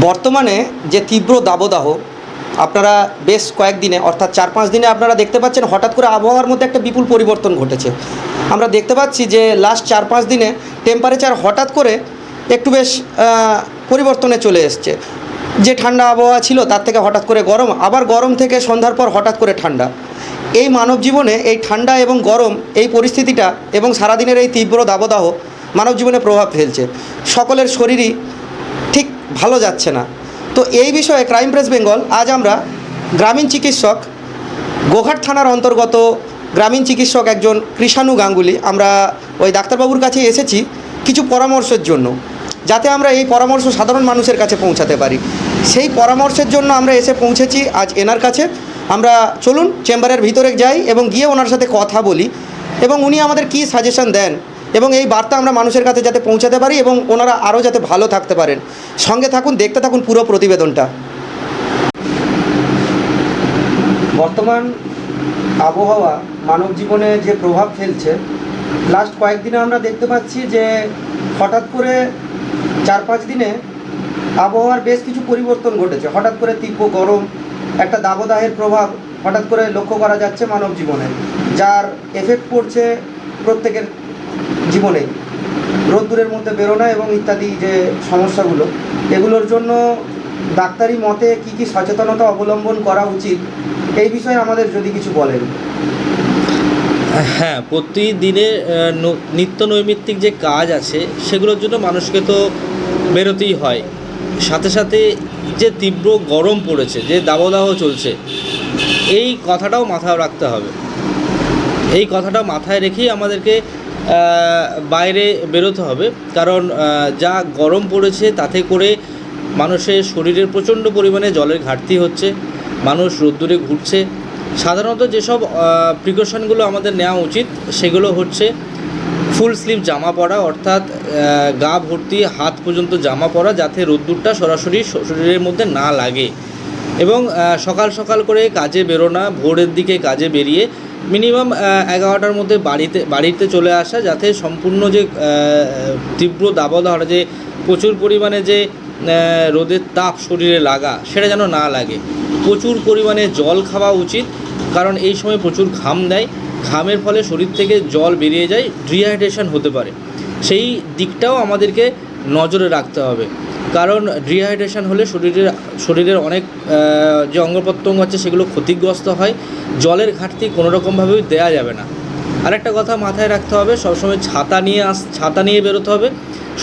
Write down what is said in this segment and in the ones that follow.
বর্তমানে যে তীব্র দাবদাহ, আপনারা বেশ কয়েকদিনে, অর্থাৎ চার পাঁচ দিনে আপনারা দেখতে পাচ্ছেন, হঠাৎ করে আবহাওয়ার মধ্যে একটা বিপুল পরিবর্তন ঘটেছে। আমরা দেখতে পাচ্ছি যে লাস্ট চার পাঁচ দিনে টেম্পারেচার হঠাৎ করে একটু বেশ পরিবর্তনে চলে এসছে। যে ঠান্ডা আবহাওয়া ছিল, তার থেকে হঠাৎ করে গরম, আবার গরম থেকে সন্ধ্যার পর হঠাৎ করে ঠান্ডা। এই মানব জীবনে এই ঠান্ডা এবং গরম, এই পরিস্থিতিটা এবং সারাদিনের এই তীব্র দাবদাহ মানব জীবনে প্রভাব ফেলছে। সকলের শরীরই ভালো যাচ্ছে না। তো এই বিষয়ে ক্রাইম প্রেস বেঙ্গল আজ আমরা গ্রামীণ চিকিৎসক গোঘাট থানার অন্তর্গত গ্রামীণ চিকিৎসক একজন কৃষাণু গাঙ্গুলি, আমরা ওই ডাক্তারবাবুর কাছে এসেছি কিছু পরামর্শের জন্য, যাতে আমরা এই পরামর্শ সাধারণ মানুষের কাছে পৌঁছাতে পারি। সেই পরামর্শের জন্য আমরা এসে পৌঁছেছি আজ এনার কাছে। আমরা চলুন, চেম্বারের ভিতরে যাই এবং গিয়ে ওনার সাথে কথা বলি এবং উনি আমাদের কী সাজেশন দেন এবং এই বার্তা আমরা মানুষের কাছে যাতে পৌঁছাতে পারি এবং ওনারা আরও যাতে ভালো থাকতে পারেন। সঙ্গে থাকুন, দেখতে থাকুন পুরো প্রতিবেদনটা। বর্তমান আবহাওয়া মানব জীবনে যে প্রভাব ফেলছে লাস্ট কয়েকদিনে আমরা দেখতে পাচ্ছি যে হঠাৎ করে চার পাঁচ দিনে আবহাওয়ার বেশ কিছু পরিবর্তন ঘটেছে। হঠাৎ করে তীব্র গরম, একটা দাবদাহের প্রভাব হঠাৎ করে লক্ষ্য করা যাচ্ছে মানব জীবনে, যার এফেক্ট পড়ছে প্রত্যেকের জীবনেই রোদ্দুরের মধ্যে বেরোনো এবং ইত্যাদি যে সমস্যাগুলো, এগুলোর জন্য ডাক্তারি মতে কি কি সচেতনতা অবলম্বন করা উচিত, এই বিষয়ে আমাদের যদি কিছু বলেন। হ্যাঁ প্রতিদিনে নিত্য নৈমিত্তিক যে কাজ আছে, সেগুলোর জন্য মানুষকে তো বেরোতেই হয়। সাথে সাথে যে তীব্র গরম পড়েছে, যে দাবদাহ চলছে, এই কথাটাও মাথায় রাখতে হবে। এই কথাটা মাথায় রেখেই আমাদেরকে বাইরে বেরোতে হবে। কারণ যা গরম পড়েছে তাতে করে মানুষের শরীরের প্রচণ্ড পরিমাণে জলের ঘাটতি হচ্ছে, মানুষ রোদ্দুরে ঘুরছে। সাধারণত যেসব প্রিকশনগুলো আমাদের নেওয়া উচিত, সেগুলো হচ্ছে ফুল স্লিভ জামা পরা, অর্থাৎ গা ভর্তি, হাত পর্যন্ত জামা পরা, যাতে রোদ্দুরটা সরাসরি শরীরের মধ্যে না লাগে। এবং সকাল সকাল করে কাজে বেরোনা, ভোরের দিকে কাজে বেরিয়ে মিনিমাম এগারোটার মধ্যে বাড়িতে বাড়িতে চলে আসা যাতে সম্পূর্ণ যে তীব্র দাবদাহটা যে, প্রচুর পরিমাণে যে রোদের তাপ শরীরে লাগা, সেটা যেন না লাগে। প্রচুর পরিমাণে জল খাওয়া উচিত, কারণ এই সময় প্রচুর ঘাম দেয়। ঘামের ফলে শরীর থেকে জল বেরিয়ে যায় ডিহাইড্রেশন হতে পারে। সেই দিকটাও আমাদেরকে নজরে রাখতে হবে। কারণ ডিহাইড্রেশন হলে শরীরের শরীরের অনেক যে অঙ্গ প্রত্যঙ্গ আছে সেগুলো ক্ষতিগ্রস্ত হয়। জলের ঘাটতি কোনো রকমভাবেই দেওয়া যাবে না। আরেকটা কথা মাথায় রাখতে হবে, সবসময় ছাতা নিয়ে আস, ছাতা নিয়ে বেরোতে হবে।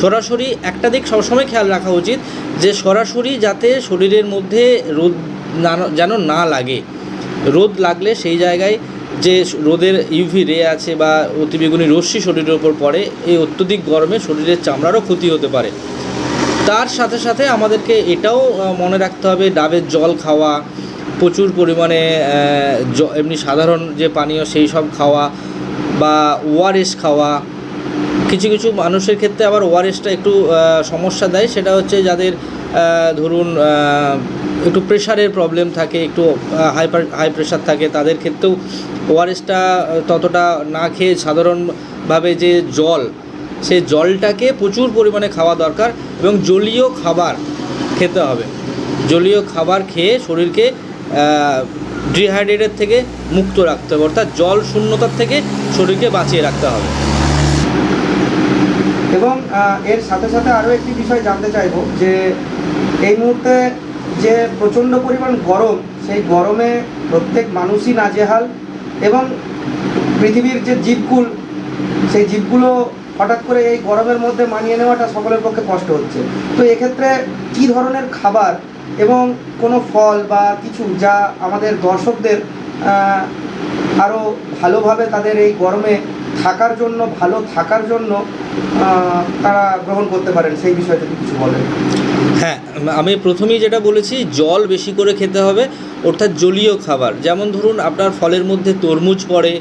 সরাসরি একটা দিক সবসময় খেয়াল রাখা উচিত যে সরাসরি যাতে শরীরের মধ্যে রোদ যেন না লাগে। রোদ লাগলে সেই জায়গায় যে রোদের ইউভি রে আছে বা অতিবেগুনি রশ্মি শরীরের ওপর পড়ে, এই অত্যধিক গরমে শরীরের চামড়ারও ক্ষতি হতে পারে। তার সাথে সাথে আমাদেরকে এটাও মনে রাখতে হবে, ডাবের জল খাওয়া, প্রচুর পরিমাণে এমনি সাধারণ যে পানীয় সেই সব খাওয়া বা ওআরএস খাওয়া। কিছু কিছু মানুষের ক্ষেত্রে আবার ওআরএসটা একটু সমস্যা দেয়। সেটা হচ্ছে যাদের ধরুন একটু প্রেশারের প্রবলেম থাকে, একটু হাইপার, হাই প্রেশার থাকে, তাদের ক্ষেত্রেও ওআরএসটা ততটা না খেয়ে সাধারণভাবে যে জল সেই জলটাকে প্রচুর পরিমাণে খাওয়া দরকার এবং জলীয় খাবার খেতে হবে। জলীয় খাবার খেয়ে শরীরকে ডিহাইড্রেটের থেকে মুক্ত রাখতে হবে। অর্থাৎ জল শূন্যতার থেকে শরীরকে বাঁচিয়ে রাখতে হবে। এবং এর সাথে সাথে আরও একটি বিষয় জানতে চাইব যে, এই মুহূর্তে যে প্রচণ্ড পরিমাণ গরম, সেই গরমে প্রত্যেক মানুষই নাজেহাল এবং পৃথিবীর যে জীবকুল, সেই জীবগুলো হঠাৎ করে এই গরমের মধ্যে মানিয়ে নেওয়াটা সকলের পক্ষে কষ্ট হচ্ছে। তো এক্ষেত্রে কী ধরনের খাবার এবং কোনো ফল বা কিছু যা আমাদের দর্শকদের আরও ভালোভাবে তাদের এই গরমে থাকার জন্য, ভালো থাকার জন্য তারা গ্রহণ করতে পারেন, সেই বিষয়ে যদি কিছু বলেন। হ্যাঁ আমি প্রথমেই যেটা বলেছি, জল বেশি করে খেতে হবে, অর্থাৎ জলীয় খাবার। যেমন ধরুন, আপনার ফলের মধ্যে তরমুজ পড়ে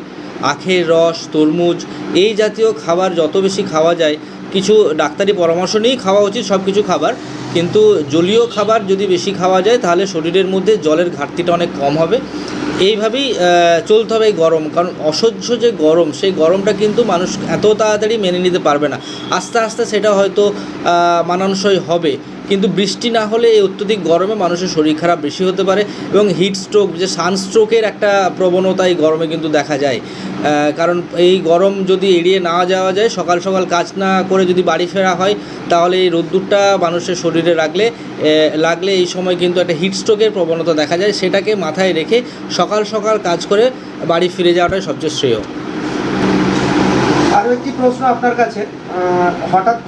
আখের রস, তরমুজ, এই জাতীয় খাবার যত বেশি খাওয়া যায়, কিছু ডাক্তারি পরামর্শ নিয়েই খাওয়া উচিত সব কিছু খাবার। কিন্তু জলীয় খাবার যদি বেশি খাওয়া যায়, তাহলে শরীরের মধ্যে জলের ঘাটতিটা অনেক কম হবে। এইভাবেই চলতে হবে এই গরম। কারণ অসহ্য যে গরম, সেই গরমটা কিন্তু মানুষ এত তাড়াতাড়ি মেনে নিতে পারবে না। আস্তে আস্তে সেটা হয়তো মানানসই হবে। কিন্তু বৃষ্টি না হলে এই অত্যধিক গরমে মানুষের শরীর খারাপ বেশি হতে পারে এবং হিট স্ট্রোক যে সানস্ট্রোকের একটা প্রবণতা এই গরমে কিন্তু দেখা যায়। কারণ এই গরম যদি এড়িয়ে না যাওয়া যায়, সকাল সকাল কাজ না করে যদি বাড়ি ফেরা হয়, তাহলে এই রোদ্দুরটা মানুষের শরীরে রাখলে লাগলে এই সময় কিন্তু একটা হিট স্ট্রোকের প্রবণতা দেখা যায়। সেটাকে মাথায় রেখে সকাল সকাল কাজ করে বাড়ি ফিরে যাওয়াটাই সবচেয়ে শ্রেয়। আরও একটি প্রশ্ন আপনার কাছে। হঠাৎ